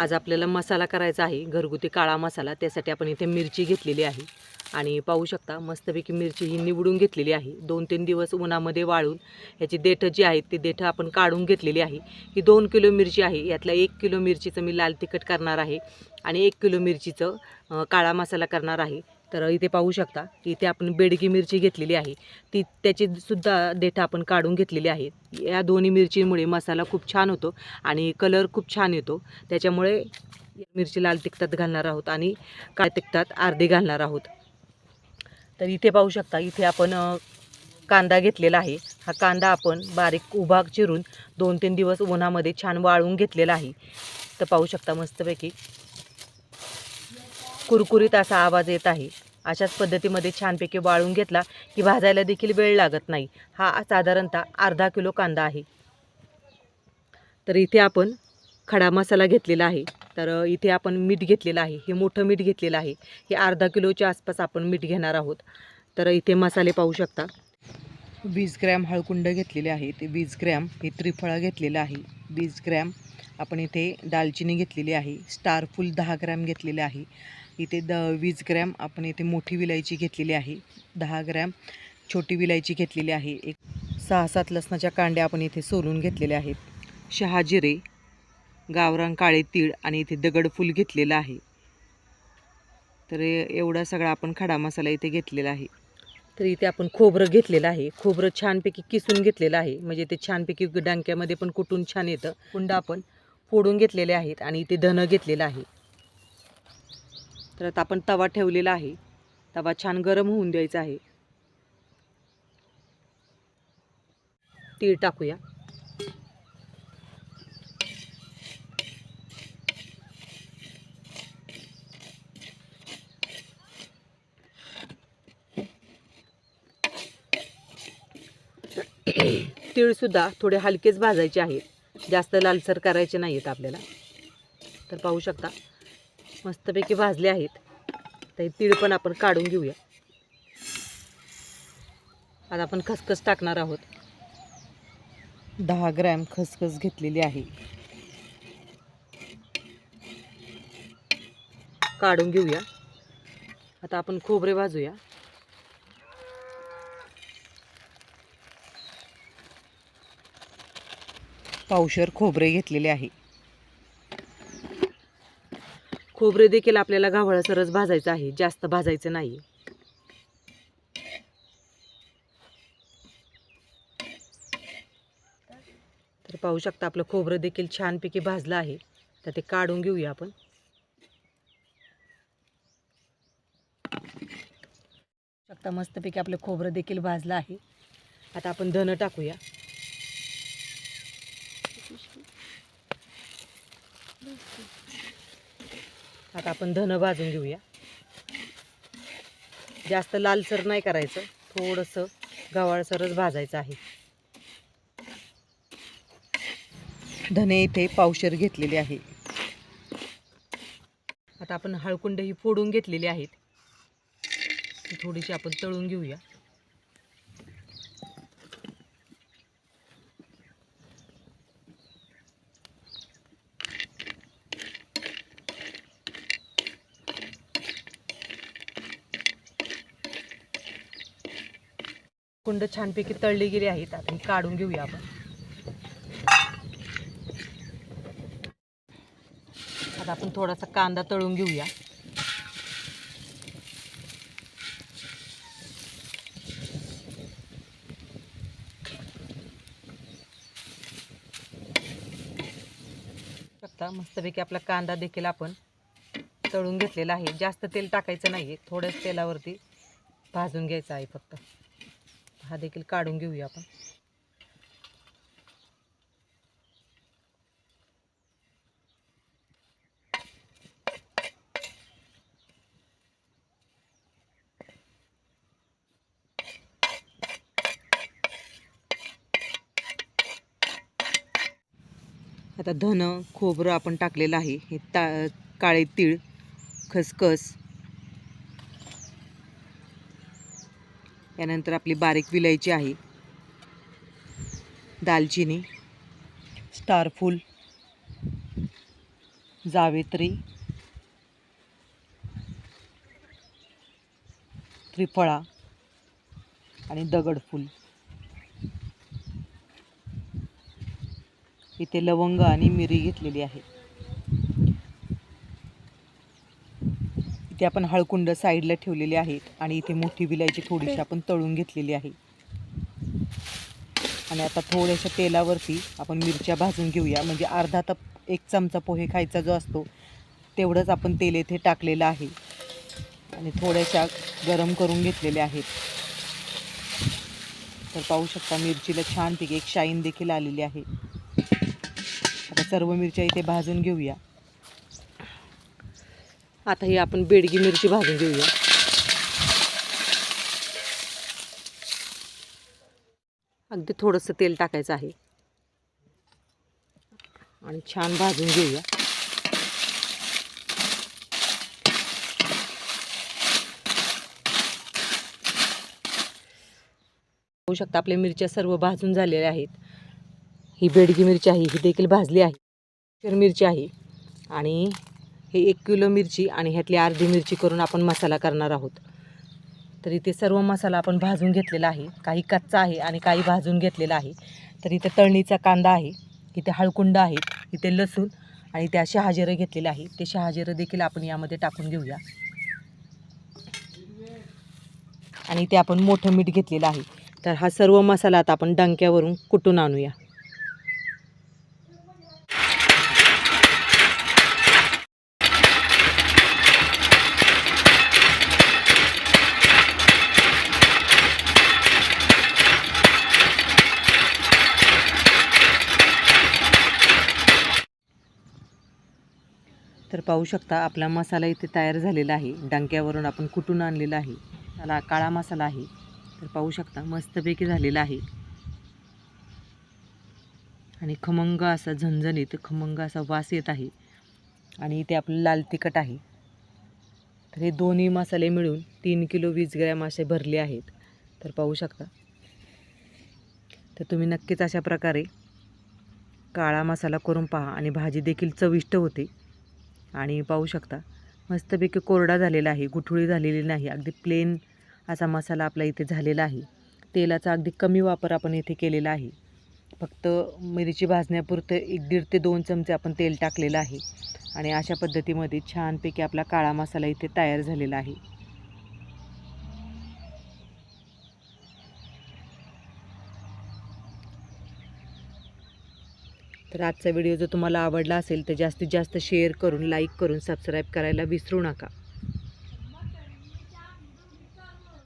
आज आपल्याला मसाला करायचा आहे घरगुती काळा मसाला त्यासाठी आपण इथे मिरची घेतलेली आहे. आणि पाहू शकता मस्तपैकी मिरची ही निवडून घेतलेली आहे. दोन तीन दिवस उन्हामध्ये वाळून ह्याची देठं जी आहेत ती देठं आपण काढून घेतलेली आहे. ही दोन किलो मिरची आहे यातल्या एक किलो मिरचीचं मी लाल तिखट करणार आहे आणि एक किलो मिरचीचं काळा मसाला करणार आहे. तर इथे पाहू शकता इथे आपण बेडगी मिरची घेतलेली आहे. ती त्याची सुद्धा देठं आपण काढून घेतलेली आहे. या दोन्ही मिरचीमुळे मसाला खूप छान होतो आणि कलर खूप छान येतो. त्याच्यामुळे मिरची लाल तिखटात घालणार आहोत आणि काळ तिखटात अर्धी घालणार आहोत. तर इथे पाहू शकता इथे आपण कांदा घेतलेला आहे. हा कांदा आपण बारीक उभा चिरून दोन तीन दिवस उन्हामध्ये छान वाळून घेतलेला आहे. तर पाहू शकता मस्तपैकी. कुरकुरीत असा आवाज येत आहे. अशाच पद्धतीमध्ये छानपैकी वाळून घेतला की भाजायला देखील वेळ लागत नाही. हा साधारणतः अर्धा किलो कांदा आहे. तर इथे आपण खडा मसाला घेतलेला आहे. तर इथे आपण मीठ घेतलेलं आहे. हे मोठं मीठ घेतलेलं आहे. हे अर्धा किलोच्या आसपास आपण मीठ घेणार आहोत. तर इथे मसाले पाहू शकता. वीस ग्रॅम हळकुंड घेतलेले आहे. ते वीस ग्रॅम हे त्रिफळा घेतलेलं आहे. वीस ग्रॅम आपण इथे दालचिनी घेतलेली आहे. स्टारफुल दहा ग्रॅम घेतलेले आहे. इथे द वीस ग्रॅम आपण इथे मोठी विलायची घेतलेली आहे. दहा ग्रॅम छोटी विलायची घेतलेली आहे. एक सहा सात लसणाच्या कांड्या आपण इथे सोलून घेतलेल्या आहेत. शहाजिरे गावरान काळे तीळ आणि इथे दगडफूल घेतलेलं आहे. तर एवढा सगळा आपण खडा मसाला इथे घेतलेला आहे. तर इथे आपण खोबरं घेतलेलं आहे. खोबरं छानपैकी किसून घेतलेलं आहे. म्हणजे ते छानपैकी डांक्यामध्ये पण कुटून छान येतं. कुंड आपण फोडून घेतलेले आहेत आणि इथे धनं घेतलेलं आहे. तर आता आपण तवा ठेवलेला आहे. तवा छान गरम होऊन द्यायचा आहे. तीळ टाकूया. तीळसुद्धा थोडे हलकेच भाजायचे आहेत. जास्त लालसर करायचे नाही आहेत आपल्याला. तर पाहू शकता मस्तपैकी भाजले आहेत. तर तीळ पण आपण काढून घेऊया. आता आपण खसखस टाकणार आहोत. दहा ग्रॅम खसखस घेतलेली आहे. काढून घेऊया. आता आपण खोबरे भाजूया. पावशर खोबरे घेतलेले आहे. खोबरे देखील आपल्याला गव्हाळसरच भाजायचं आहे जास्त भाजायचं नाही. तर पाहू शकता आपलं खोबरं देखील छानपैकी भाजलं आहे. तर ते काढून घेऊया आपण. शकता मस्तपैकी आपलं खोबरं देखील भाजलं आहे. आता आपण धनं टाकूया. आता आपण धनं भाजून घेऊया. जास्त लालसर नाही करायचं. थोडंसं गव्हाळसरच भाजायचं आहे. धने इथे पावशर घेतलेले आहे. आता आपण हळकुंड ही फोडून घेतलेली आहेत. ती थोडीशी आपण तळून घेऊया. कुंड छानपैकी तळली गेली आहेत. आता ही काढून घेऊया आपण. आता आपण थोडासा कांदा तळून घेऊया. शकता मस्तपैकी आपला कांदा देखील आपण तळून घेतलेला आहे. जास्त तेल टाकायचं नाही आहे थोड्याच तेलावरती भाजून घ्यायचं आहे फक्त. हा देखील काढून घेऊया आपण. आता धन खोबरं आपण टाकलेलं आहे. हे ता काळे तीळ खसखस यानंतर आपली बारीक विलायची आहे. दालचिनी स्टारफूल जावेत्री त्रिफळा आणि दगडफूल इथे लवंग आणि मिरी घेतलेली आहे. इथे आपण हळकुंड साईडला ठेवलेली आहेत आणि इथे मोठी विलायची थोडीशी आपण तळून घेतलेली आहे. आणि आता थोड्याशा तेलावरती आपण मिरच्या भाजून घेऊया. म्हणजे अर्धा तप एक चमचा पोहे खायचा जो असतो तेवढंच आपण तेल येथे टाकलेलं आहे. आणि थोड्याशा गरम करून घेतलेल्या आहेत. तर पाहू शकता मिरचीला छानपैकी एक शाईन देखील आलेली आहे. आता सर्व मिरच्या इथे भाजून घेऊया. आता ही आपण बेडगी मिरची भाजून घेऊया. अगदी थोडंसं तेल टाकायचं आहे. आणि छान भाजून घेऊया. पाहू शकता आपल्या मिरच्या सर्व भाजून झालेल्या आहेत. ही बेडगी मिरची आहे ही देखील भाजली आहे. मिरची आहे. आणि हे एक किलो मिरची आणि ह्यातली अर्धी मिरची करून आपण मसाला करणार आहोत. तर इथे सर्व मसाला आपण भाजून घेतलेला आहे. काही कच्चा आहे आणि काही भाजून घेतलेला आहे. तर इथे तळणीचा कांदा आहे इथे हळकुंड आहेत इथे लसूण आणि त्या शहाजिरं घेतलेलं आहे. ते शहाजिरं देखील आपण यामध्ये टाकून घेऊया. आणि ते आपण मोठं मीठ घेतलेलं आहे. तर हा सर्व मसाला आता आपण डंक्यावरून कुटून आणूया. पाहू शकता आपला मसाला इथे तयार झालेला आहे. डंक्यावरून आपण कुटून आणलेला आहे. त्याला काळा मसाला आहे. तर पाहू शकता मस्तपैकी झालेला आहे. आणि खमंग असा झणझणीत खमंग असा वास येत आहे. आणि इथे आपलं लाल तिखट आहे. तर हे दोन्ही मसाले मिळून तीन किलो वीस ग्रॅम असे भरले आहेत. तर पाहू शकता. तर तुम्ही नक्कीच अशा प्रकारे काळा मसाला करून पहा आणि भाजी देखील चविष्ट होते. आणि पाहू शकता. मस्तपैकी कोरडा झालेला आहे गुठळी झालेली नाही अगदी प्लेन असा मसाला आपला इथे झालेला आहे. तेलाचा अगदी कमी वापर आपण इथे केलेला आहे. फक्त मिरची भाजण्यापुरतं एक दीड ते दोन चमचे आपण तेल टाकलेलं आहे. आणि अशा पद्धतीमध्ये छानपैकी आपला काळा मसाला इथे तयार झालेला आहे. तर आजचा व्हिडिओ जर तुम्हाला आवडला असेल तर जास्तीत जास्त शेअर करून लाईक करून सबस्क्राईब करायला विसरू नका.